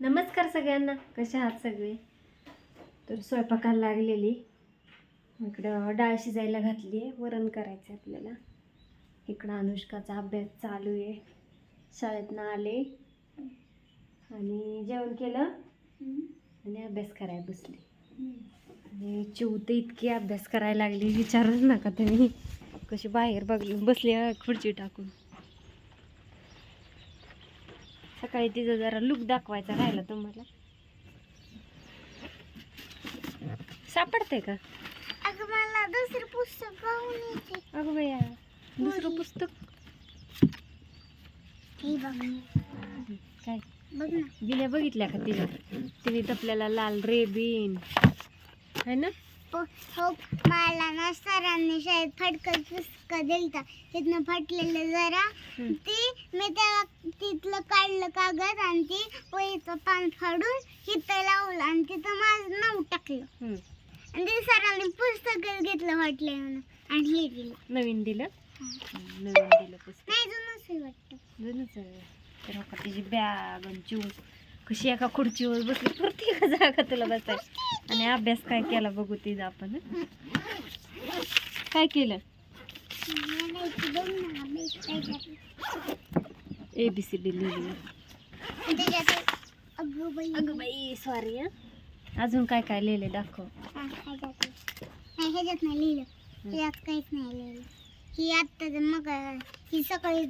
नमस्कार सगळ्यांना. कसे आहात सगळे? तर स्वयंपाकाला लागलेली. इकडं डाळ शिजायला घातली आहे. वरण करायचं आहे आपल्याला. इकडं अनुष्काचा अभ्यास चालू आहे. शाळेतनं आले. आणि जेवण केलं? आणि अभ्यास करायला बसले. आणि चिवते इतकी अभ्यास करायला लागली. विचारूच नका तुम्ही. कशी बाहेर बघ बसली खुर्ची टाकून. सकाळी तिचा जरा लुक दाखवायचा राहिला तुम्हाला सापडते का? अगं मला दुसरं पुस्तक अगं बया दुसरं पुस्तक? बघ. काय? बघ ना. बिल्या बघितल्या का तिला तिने आपल्याला लाल रेबीन. है ना? हो मला ना सरांनी शाळेत फटकं पुस्तकं दिलता. तिथनं फाटलेलं जरा. ते मी त्याला तिथलं काढलं कागद आणि ते वहीचं पान फाडून तिथं लावलं आणि तिथं माझं नाव टाकलं. आणि ते सरांनी पुस्तक घेतलं वाटलं म्हणून. आणि हे दिलं. नवीन दिलं? नवीन दिलं पुस्तक. नाही जुनंच आहे वाटतं. जुनंच आहे. तर हो का तिची बॅग आणि चिव कशी एका खुर्चीवर बसली. प्रत्येक जागा तुला बसाय आणि अभ्यास काय केला बघू तिचा आपण? काय केलं. ए बी सी डी लिहिली सॉरी अजून काय काय लिहिले दाखव. ह्याच्यात नाही लिहिलं. ह्याच्यात काहीच नाही लिहिलं. ही आत्ताच मग ही सकाळी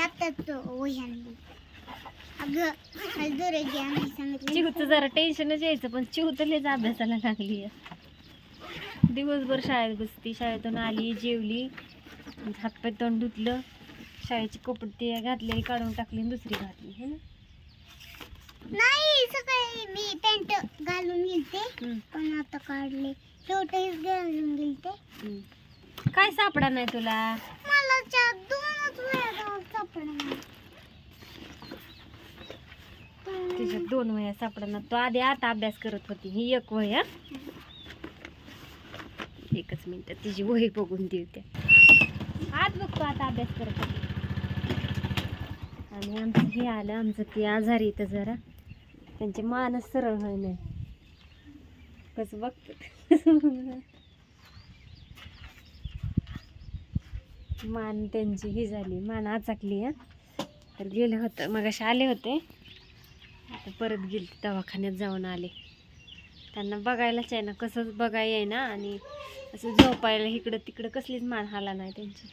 आत्ताच वही आणली अगं मला दुरेगी आणायला सांगितलं चिहूचं जरा टेन्शनच यायचं पण चिहू तर लयच अभ्यासाला लागली दिवसभर शाळेत बसती शाळेतून आली जेवली हातपाय तोंड धुतलं शाळेची कपडे ते घातलेली काढून टाकली दुसरी घातली है ना? नाही सकाळी मी पॅन्ट घालून गेलते पण आता काढले. शेवटच घालून गेलते. काय सापडा नाही तुला? मला चार दोनच वेळा सापडला तिच्यात दोन वह्या सापडणार तो आधी आता अभ्यास करत होती. ही एक वह्या एकच मिनिट. तिची वही बघून देते. आज बघतो आता अभ्यास करत होती. आणि आमचं हे आलं. आमचं ती आजारी येतं जरा. त्यांचे मानच सरळ होय नाही कसं बघत मान त्यांची ही झाली. मान आचाकली हा. तर गेलं होतं. मग आले होते. आता परत गेले दवाखान्यात जाऊन आले. त्यांना बघायलाच आहे ना कसंच बघाय आहे ना आणि असं झोपायला इकडं तिकडं कसलीच मान हाला नाही त्यांची.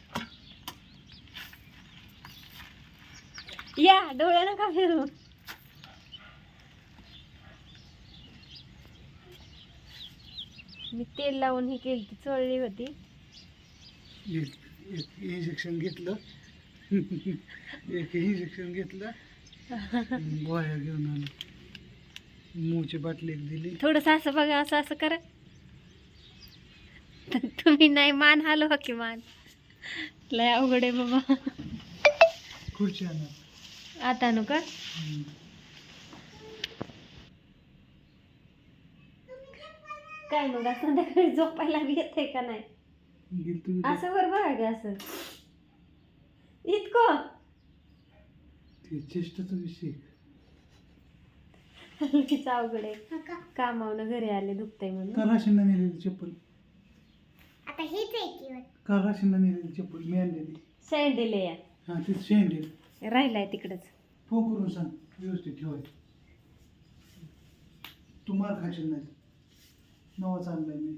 या डोळ्या नका फिरू. मी तेल लावून ही केली ती चळली होती. इंजेक्शन घेतलं. एक इंजेक्शन घेतलं. गोळ्या घेऊन आलो. मूची बाटली एक दिली. थोडस असं बघा असं असं करा. तुम्ही नाही मान हलवा की मान. लय अवघड आहे बाबा. खुर्ची आणा. आता नु का. काय मग असं संध्याकाळी झोपायला येते का नाही? असं वर बघा असं इतकं ते चेष्टाचा विषय. किती अवघड आहे. कामावनं घरी आले दुखतंय म्हणून. का राशींना नेलेली चप्पल? आता हेच आहे की वाटतं. का राशींना नेलेली चप्पल? मी आणलेली. सँडेल या. हां ते शेंडेल. राहिलाय तिकडच. फोन करून सांग व्यवस्थित ठेवाय तू मार खाशील नाही. नवा चाललाय मी.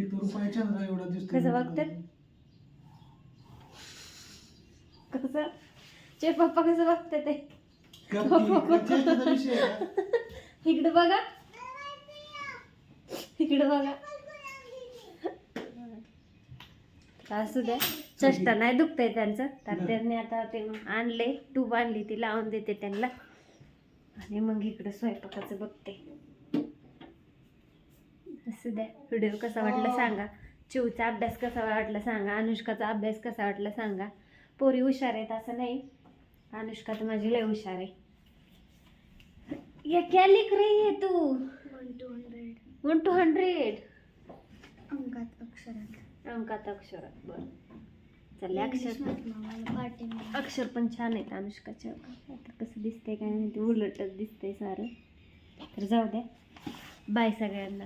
एक तर रुपयाच्या ना एवढा दिसतो कसं बघतात? कसं? चे पप्पा कसं बघते ते? का? इकडे बघा. इकडे बघा. असू द्या. चष्टा नाही दुखतंय त्यांचं. तर त्यांनी आता ते आणले. ट्यूब आणली ती लावून देते त्यांना. आणि मग इकडं स्वयंपाकाचं बघते. असू द्या. व्हिडिओ कसा वाटला सांगा. चिवचा अभ्यास कसा वाटला सांगा. अनुष्काचा अभ्यास कसा वाटला सांगा. पोरी हुशार आहेत असं नाही. अनुष्का तर माझी लय हुशार आहे. ये क्या लिख रही है तू? One to hundred. One to hundred अंकात अक्षरात. अंकात अक्षरात बरं. चालले अक्षर. अक्षर पण छान आहेत अनुष्काच्या. आता कसं दिसतंय काय माहिती उलटच दिसतंय सारं. तर जाऊ द्या. बाय सगळ्यांना.